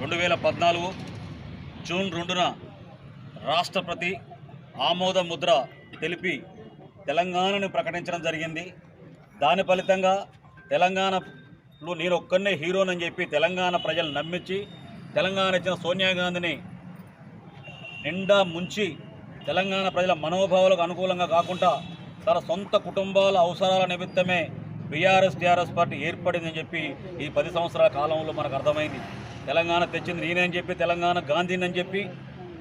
రెండు వేల పద్నాలుగు జూన్ రెండున రాష్ట్రపతి ఆమోద ముద్ర తెలిపి తెలంగాణను ప్రకటించడం జరిగింది. దాని ఫలితంగా తెలంగాణలో నేను ఒక్కనే హీరోనని చెప్పి తెలంగాణ ప్రజలు నమ్మించి తెలంగాణ ఇచ్చిన సోనియా గాంధీని నిండా ముంచి తెలంగాణ ప్రజల మనోభావాలకు అనుకూలంగా కాకుండా తన సొంత కుటుంబాల అవసరాల నిమిత్తమే బీఆర్ఎస్ టీఆర్ఎస్ పార్టీ ఏర్పడిందని చెప్పి ఈ పది సంవత్సరాల కాలంలో మనకు అర్థమైంది. తెలంగాణ తెచ్చింది నేనే అని చెప్పి తెలంగాణ గాంధీని అని చెప్పి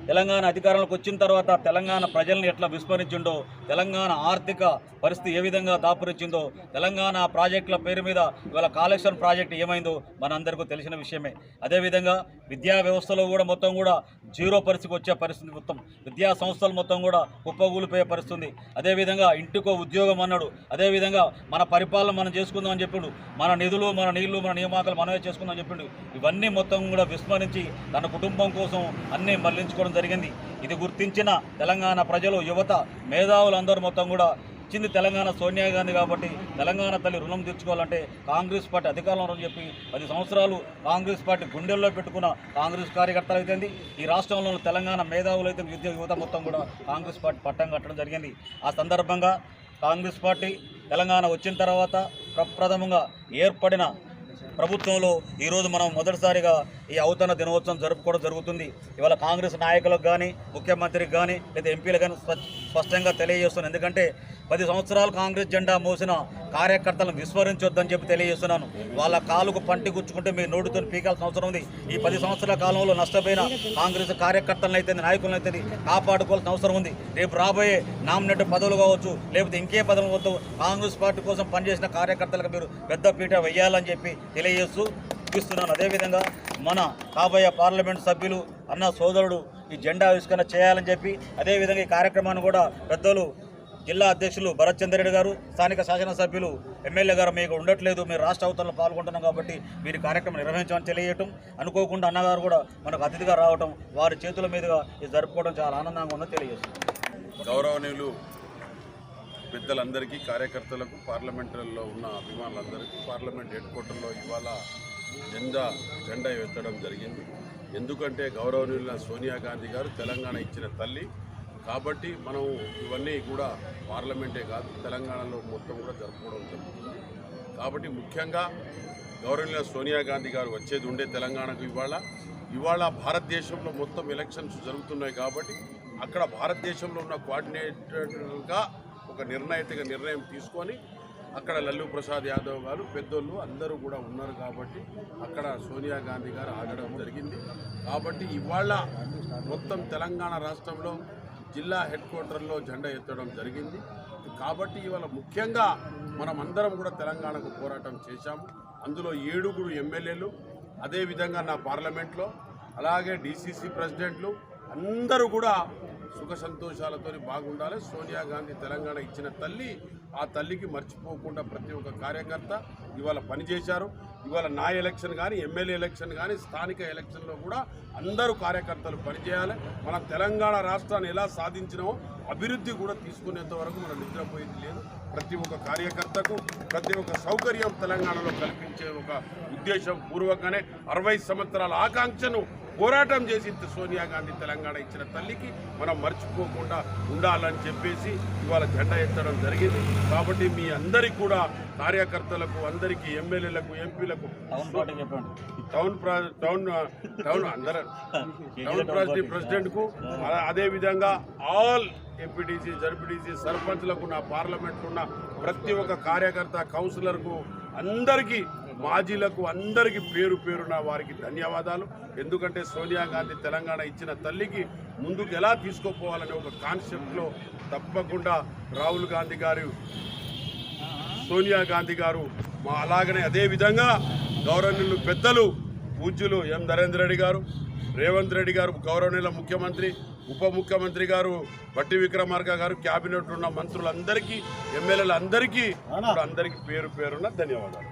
తెలంగాణ అధికారంలోకి వచ్చిన తర్వాత తెలంగాణ ప్రజల్ని ఎట్లా విస్మరించిండో తెలంగాణ ఆర్థిక పరిస్థితి ఏ విధంగా దాపురించిందో తెలంగాణ ప్రాజెక్టుల పేరు మీద ఇవాళ కాళేశ్వరం ప్రాజెక్టు ఏమైందో మనందరికీ తెలిసిన విషయమే. అదేవిధంగా విద్యా వ్యవస్థలో కూడా మొత్తం కూడా జీరో పరిస్థితికి వచ్చే పరిస్థితి మొత్తం. విద్యా సంస్థలు మొత్తం కూడా కుప్పగూలిపోయే పరిస్థితి అదేవిధంగా ఇంటికో ఉద్యోగం అన్నాడు. అదేవిధంగా మన పరిపాలన మనం చేసుకుందాం అని చెప్పిండు. మన నిధులు మన నీళ్ళు మన నియామకాలు మనమే చేసుకుందాం అని చెప్పిండు. ఇవన్నీ మొత్తం కూడా విస్మరించి తన కుటుంబం కోసం అన్నీ మళ్ళించుకోవడం జరిగింది. ఇది గుర్తించిన తెలంగాణ ప్రజలు యువత మేధావులందరూ మొత్తం కూడా ఇచ్చింది తెలంగాణ సోనియా గాంధీ కాబట్టి తెలంగాణ తల్లి రుణం తీర్చుకోవాలంటే కాంగ్రెస్ పార్టీ అధికారంలో చెప్పి పది సంవత్సరాలు కాంగ్రెస్ పార్టీ గుండెల్లో పెట్టుకున్న కాంగ్రెస్ కార్యకర్తలు అయితే ఈ రాష్ట్రంలో తెలంగాణ మేధావులు అయితే విద్య యువత మొత్తం కూడా కాంగ్రెస్ పార్టీ పట్టం కట్టడం జరిగింది. ఆ సందర్భంగా కాంగ్రెస్ పార్టీ తెలంగాణ వచ్చిన తర్వాత ప్రప్రథమంగా ఏర్పడిన ప్రభుత్వంలో ఈరోజు మనం మొదటిసారిగా ఈ అవతరణ దినోత్సవం జరుపుకోవడం జరుగుతుంది. ఇవాళ కాంగ్రెస్ నాయకులకు కానీ ముఖ్యమంత్రికి కానీ లేదా ఎంపీలకు కానీ స్ప- స్పష్టంగా తెలియజేస్తున్నాను ఎందుకంటే పది సంవత్సరాలు కాంగ్రెస్ జెండా మోసిన కార్యకర్తలను విస్మరించొద్దని చెప్పి తెలియజేస్తున్నాను. వాళ్ళ కాలుకు పంటి గుచ్చుకుంటే మీరు నోటితో పీకాల్సిన అవసరం ఉంది. ఈ పది సంవత్సరాల కాలంలో నష్టపోయిన కాంగ్రెస్ కార్యకర్తలను అయితే నాయకులను అయితే కాపాడుకోవాల్సిన అవసరం ఉంది. రేపు రాబోయే నామినేట్ పదవులు కావచ్చు లేకపోతే ఇంకే పదవులు కావచ్చు కాంగ్రెస్ పార్టీ కోసం పనిచేసిన కార్యకర్తలకు మీరు పెద్ద పీట వేయాలని చెప్పి తెలియజేస్తూ చూపిస్తున్నాను అదేవిధంగా మన కాబోయే పార్లమెంట్ సభ్యులు అన్న సోదరుడు ఈ జెండా ఆవిష్కరణ చేయాలని చెప్పి అదేవిధంగా ఈ కార్యక్రమాన్ని కూడా పెద్దలు జిల్లా అధ్యక్షులు భరత్ చంద్రెడ్డి గారు స్థానిక శాసనసభ్యులు ఎమ్మెల్యే గారు మీకు ఉండట్లేదు మీరు రాష్ట్ర అవతరణలో పాల్గొంటున్నాం కాబట్టి మీరు కార్యక్రమం నిర్వహించమని తెలియజేయటం. అనుకోకుండా అన్నగారు కూడా మనకు అతిథిగా రావటం వారి చేతుల మీదుగా ఇది జరుపుకోవడం చాలా ఆనందంగా ఉందని తెలియజేస్తుంది గౌరవనీయులు పెద్దలందరికీ కార్యకర్తలకు పార్లమెంటులో ఉన్న అభిమానులందరికీ పార్లమెంట్ హెడ్ క్వార్టర్లో ఇవాళ జెండా జెండా ఎత్తడం జరిగింది. ఎందుకంటే గౌరవనీయుల సోనియా గాంధీ గారు తెలంగాణ ఇచ్చిన తల్లి కాబట్టి మనం ఇవన్నీ కూడా పార్లమెంటే కాదు తెలంగాణలో మొత్తం కూడా జరుపుకోవడం జరుగుతుంది. కాబట్టి ముఖ్యంగా గౌరవనీయ సోనియా గాంధీ గారు వచ్చేది ఉండే తెలంగాణకు ఇవాళ. ఇవాళ భారతదేశంలో మొత్తం ఎలక్షన్స్ జరుగుతున్నాయి కాబట్టి అక్కడ భారతదేశంలో ఉన్న కోఆర్డినేటర్గా ఒక నిర్ణయితగా నిర్ణయం తీసుకొని అక్కడ లల్లు ప్రసాద్ యాదవ్ గారు పెద్దోళ్ళు అందరూ కూడా ఉన్నారు కాబట్టి అక్కడ సోనియా గాంధీ గారు ఆడడం జరిగింది. కాబట్టి ఇవాళ మొత్తం తెలంగాణ రాష్ట్రంలో జిల్లా హెడ్ క్వార్టర్లో జెండా ఎత్తడం జరిగింది. కాబట్టి ఇవాళ ముఖ్యంగా మనం అందరం కూడా తెలంగాణకు పోరాటం చేశాము. అందులో ఏడుగురు ఎమ్మెల్యేలు అదేవిధంగా నా పార్లమెంట్లో అలాగే డీసీసీ ప్రెసిడెంట్లు అందరూ కూడా సుఖ సంతోషాలతో బాగుండాలి. సోనియా గాంధీ తెలంగాణ ఇచ్చిన తల్లి ఆ తల్లికి మర్చిపోకుండా ప్రతి ఒక్క కార్యకర్త ఇవాళ పనిచేశారు. ఇవాళ నా ఎలక్షన్ కానీ ఎమ్మెల్యే ఎలక్షన్ కానీ స్థానిక ఎలక్షన్లో కూడా అందరూ కార్యకర్తలు పనిచేయాలి. మన తెలంగాణ రాష్ట్రాన్ని ఎలా సాధించినామో అభివృద్ధి కూడా తీసుకునేంత వరకు మనం నిద్రపోయేది లేదు. ప్రతి ఒక్క కార్యకర్తకు ప్రతి ఒక్క సౌకర్యం తెలంగాణలో కల్పించే ఒక ఉద్దేశం పూర్వకంగానే అరవై సంవత్సరాల ఆకాంక్షను పోరాటం చేసి సోనియా గాంధీ తెలంగాణ ఇచ్చిన తల్లికి మనం మర్చిపోకుండా ఉండాలని చెప్పేసి ఇవాళ జెండా ఎత్తడం జరిగింది. కాబట్టి మీ అందరికీ కూడా కార్యకర్తలకు అందరికీ ఎమ్మెల్యేలకు ఎంపీలకు టౌన్ టౌన్ టౌన్ టౌన్ అందరూ టౌన్ ప్రెసిడెంట్ ప్రెసిడెంట్కు అదేవిధంగా ఆల్ ఎంపీటీసీ జడ్పీటీసీ సర్పంచ్లకు నా పార్లమెంట్ ఉన్న ప్రతి ఒక్క కార్యకర్త కౌన్సిలర్కు అందరికీ మాజీలకు అందరికీ పేరు పేరున వారికి ధన్యవాదాలు. ఎందుకంటే సోనియా గాంధీ తెలంగాణ ఇచ్చిన తల్లికి ముందుకు ఎలా తీసుకుపోవాలనే ఒక కాన్సెప్ట్లో తప్పకుండా రాహుల్ గాంధీ గారు సోనియా గాంధీ గారు మా అలాగనే అదే విధంగా గౌరవనీయులు పెద్దలు పూజ్యులు ఎం నరేంద్ర రెడ్డి గారు రేవంత్ రెడ్డి గారు గౌరవనీయుల ముఖ్యమంత్రి ఉప ముఖ్యమంత్రి గారు బట్టి విక్రమార్క గారు క్యాబినెట్ ఉన్న మంత్రులందరికీ ఎమ్మెల్యేలందరికీ అందరికీ పేరు పేరున ధన్యవాదాలు.